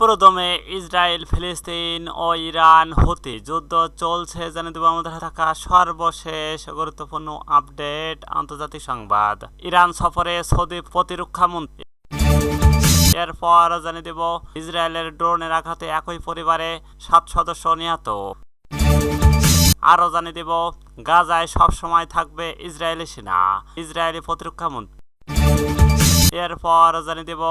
পুরোদমে ইসরায়েল, ফিলিস্তিন ও ইরান হতে যুদ্ধ চলছে। জানিয়ে দেবো আমাদের থাকা সর্বশেষ গুরুত্বপূর্ণ আপডেট, আন্তর্জাতিক সংবাদ। ইরান সফরে সৌদি প্রতিরক্ষা মন্ত্রী। এরপর জানিয়ে দেব ইসরায়েলের ড্রোনের আঘাতে একই পরিবারে সাত সদস্য নিহত। আরও জানিয়ে দেব, গাজায় সবসময় থাকবে ইসরায়েলি সেনা, ইসরায়েলি প্রতিরক্ষা মন্ত্রী। এরপর জানিয়ে দেব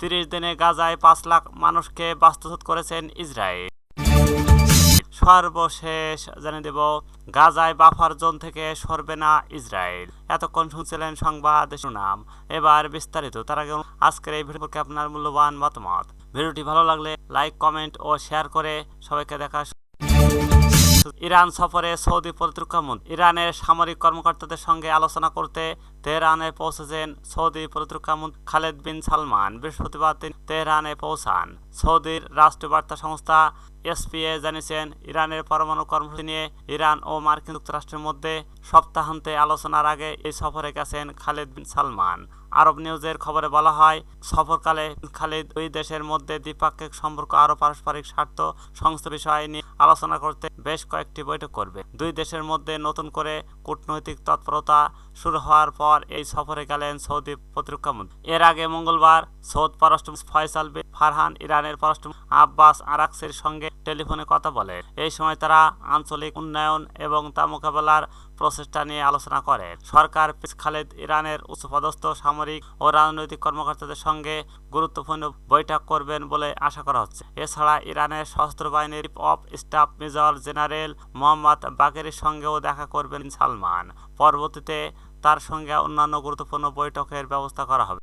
তিরিশ দিনে গাজায় পাঁচ লাখ মানুষকে বাস্তুচ্যুত করেছেন ইসরায়েল। সর্বশেষ জানিয়ে দেব, গাজায় বাফার জোন থেকে সরবে না ইসরায়েল। এতক্ষণ শুনছিলেন সংবাদ সুনাম এবার বিস্তারিত। তার আগে আজকের এই ভিডিওকে আপনার মূল্যবান মতামত। ভিডিওটি ভালো লাগলে লাইক, কমেন্ট ও শেয়ার করে সবাইকে দেখা ইরান সফরে সৌদি প্রতিরক্ষা মন্ত্রী, ইরানের সামরিক কর্মকর্তাদের সঙ্গে আলোচনা করতে তেহরানে পৌঁছেছেন সৌদি প্রতিরক্ষা মন্ত্রী খালেদ বিন সালমান। বৃহস্পতিবার তিনি তেহরানে পৌঁছান। সৌদির রাষ্ট্রীয় বার্তা সংস্থা এসপিএ জানিয়েছেন, ইরানের পরমাণু কর্মসূচি নিয়ে ইরান ও মার্কিন যুক্তরাষ্ট্রের মধ্যে সপ্তাহান্তে আলোচনার আগে এই সফরে গেছেন খালেদ বিন সালমান। আরব নিউজের খবরে বলা হয়, সফরকালে খালিদ দুই দেশের মধ্যে দ্বিপাক্ষিক সম্পর্ক আরও পারস্পরিক স্বার্থ সংস্থা বিষয় নিয়ে আলোচনা করতে বেশ কয়েকটি বৈঠক করবে। দুই দেশের মধ্যে নতুন করে কূটনৈতিক তৎপরতা শুরু হওয়ার পর এই সফরে গেলেন সৌদি প্রতিরক্ষা মন্ত্রী। এর আগে মঙ্গলবার সৌদ পররাষ্ট্র ফয়সাল বিন ফারহান ইরানের পররাষ্ট্র আব্বাস আরাকসের সঙ্গে টেলিফোনে কথা বলে। এই সময় তারা আঞ্চলিক উন্নয়ন এবং তা মোকাবেলার প্রচেষ্টা নিয়ে আলোচনা করে। সরকার খালেদ ইরানের উচ্চপদস্থ সামরিক ও রাজনৈতিক কর্মকর্তাদের সঙ্গে গুরুত্বপূর্ণ বৈঠক করবেন বলে আশা করা হচ্ছে। এছাড়া ইরানের সশস্ত্র বাহিনীর of staff major general Mohammad বাকেরের সঙ্গেও দেখা করবেন সালমান। পরবর্তীতে তার সঙ্গে অন্যান্য গুরুত্বপূর্ণ বৈঠকের ব্যবস্থা করা হবে।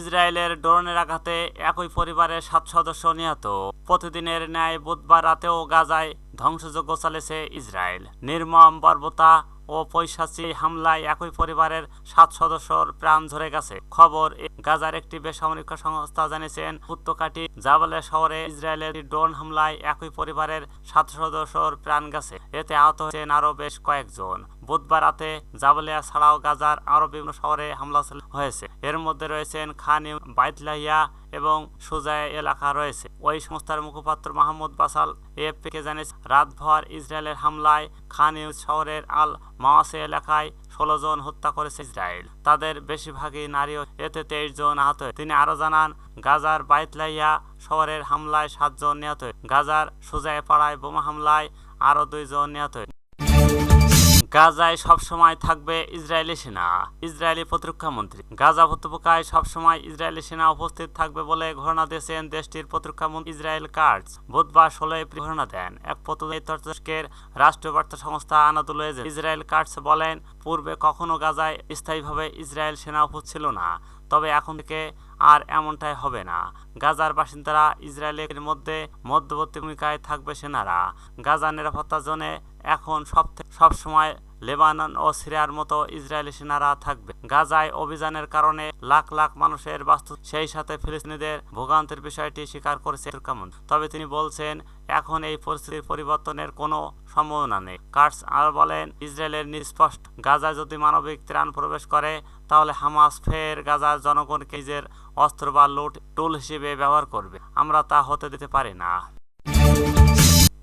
ইসরায়েলের ড্রোনের আঘাতে একই পরিবারের সাত সদস্য নিহত। প্রতিদিনের ন্যায় বুধবার রাতেও গাজায় ধ্বংসযজ্ঞ চালিয়েছে ইসরায়েল। নির্মম বর্বতা ও পৈশাচী হামলায় একই পরিবারের সাত সদস্যর প্রাণ ঝরে গেছে। খবর গাজার একটি বেসামরিক সংস্থা জানিয়েছেন উত্তকাটি জাবালে শহরে ইসরায়েলের ড্রোন হামলায় একই পরিবারের সাত সদস্যর প্রাণ গেছে। এতে আহত হয়েছেন আরও বেশ কয়েকজন। বুধবার রাতে জাবালিয়া ছাড়াও গাজার আরও বিভিন্ন শহরে হামলা হয়েছে। এর মধ্যে রয়েছেন খান বাইতলাহিয়া এবং সুজায় এলাকা রয়েছে। ওই সংস্থার মুখপাত্র মাহমুদ বাসাল এএফপিকে জানিয়েছে, রাতভর ইসরায়েলের হামলায় খান ইউজ শহরের আল মাওয়াসে এলাকায় ষোলো জন হত্যা করেছে ইসরায়েল। তাদের বেশিরভাগই নারী এতে তেইশ জন আহত। তিনি আরও জানান, গাজার বাইতলাইয়া শহরের হামলায় সাতজন নিহত। গাজার সুজায় পাড়ায় বোমা হামলায় আরও দুইজন নিহত। গাজায় সবসময় থাকবে ইসরায়েলি সেনা, ইসরায়েলি প্রতিরক্ষা মন্ত্রী। গাজা উপত্যকায় সবসময় ইসরায়েলি সেনা উপস্থিত থাকবে বলে ঘোষণা দিয়েছেন দেশটির প্রতিরক্ষা মন্ত্রী ইসরায়েল কার্ডস। বুধবার ষোলো এপ্রিল ঘোষণা দেন। এক প্রতিনিধি তুরস্কের রাষ্ট্রীয় বার্তা সংস্থা আনাদুল ইসরায়েল কার্ডস বলেন, পূর্বে কখনো গাজায় স্থায়ীভাবে ইসরায়েল সেনা উপস্থিত ছিল না, তবে এখন থেকে আর এমনটাই হবে না। গাজার বাসিন্দারা ইসরায়েলের মধ্যে মধ্যবর্তী ভূমিকায় থাকবে সেনারা। গাজার নিরাপত্তা জোনে এখন সব সব সময় লেবানন ও সিরিয়ার মতো ইসরায়েলি সেনারা থাকবে। গাজায় অভিযানের কারণে লাখ লাখ মানুষের বাস্তু সেই সাথে ফিলিস্তিনিদের ভোগান্তির বিষয়টি স্বীকার করেছে কামুন তবে তিনি বলছেন, এখন এই পরিস্থিতির পরিবর্তনের কোনো সম্ভাবনা নেই। কার্স আর বলেন, ইসরায়েলের নিষ্পষ্ট গাজায় যদি মানবিক ত্রাণ প্রবেশ করে, তাহলে হামাস ফের গাজার জনগণকে নিজের অস্ত্র বা লুট, টুল হিসেবে ব্যবহার করবে। আমরা তা হতে দিতে পারি না।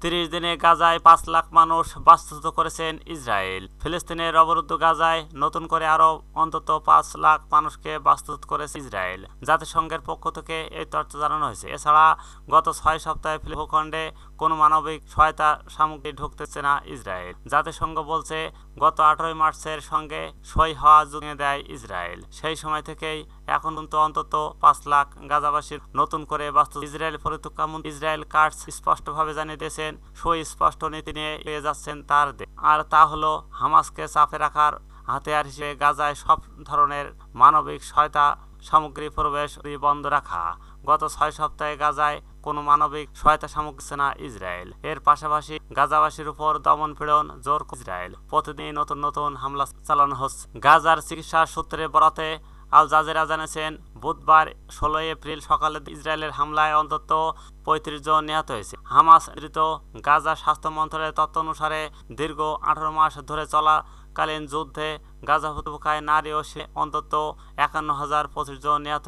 তিরিশ দিনে গাজায় পাঁচ লাখ মানুষ বাস্তুচ্যুত করেছেন ইসরায়েল। ফিলিস্তিনের অবরুদ্ধ গাজায় নতুন করে আরও অন্তত পাঁচ লাখ মানুষকে বাস্তুচ্যুত করেছে ইসরায়েল। জাতিসংঘের পক্ষ থেকে এই তথ্য জানানো হয়েছে। এছাড়া গত ছয় সপ্তাহে ভূখণ্ডে কোনো মানবিক সহায়তা সামগ্রী ঢুকতেছে না ইসরায়েল। জাতিসংঘ বলছে, গত আঠারোই মার্চের সঙ্গে সই হওয়া জুগিয়ে দেয় ইসরায়েল। সেই সময় থেকেই এখন পর্যন্ত অন্তত পাঁচ লাখ গাজাবাসীর নতুন করে বাস্তু ইসরায়েল প্রতিরক্ষা ইসরায়েল কার্ডস স্পষ্টভাবে জানিয়ে দিয়েছেন, সুস্পষ্ট নীতি নিয়ে এগিয়ে যাচ্ছেন তার আর তা হলো হামাসকে চাপে রাখার হাতিয়ার হিসেবে গাজায় সব ধরনের মানবিক সহায়তা সামগ্রী প্রবেশ বন্ধ রাখা। গত ছয় সপ্তাহে গাজায় কোনো মানবিক সহায়তা সামগ্রী না ইসরায়েল। এর পাশাপাশি গাজাবাসীর উপর দমন পীড়ন জোর ইসরায়েল প্রতিদিন নতুন নতুন হামলা চালানো হচ্ছে। গাজার চিকিৎসা সূত্রে বরাতে আল জাজেরা জানিয়েছেন, বুধবার ষোলোই এপ্রিল সকালে ইসরায়েলের হামলায় অন্তত পঁয়ত্রিশ জন নিহত হয়েছে। হামাস ধৃত গাজা স্বাস্থ্য মন্ত্রণালয়ের তথ্য অনুসারে দীর্ঘ আঠারো মাস ধরে চলাকালীন যুদ্ধে গাজা উপত্যকায় নারী ও সে অন্তত একান্ন হাজার পঁচিশ জন নিহত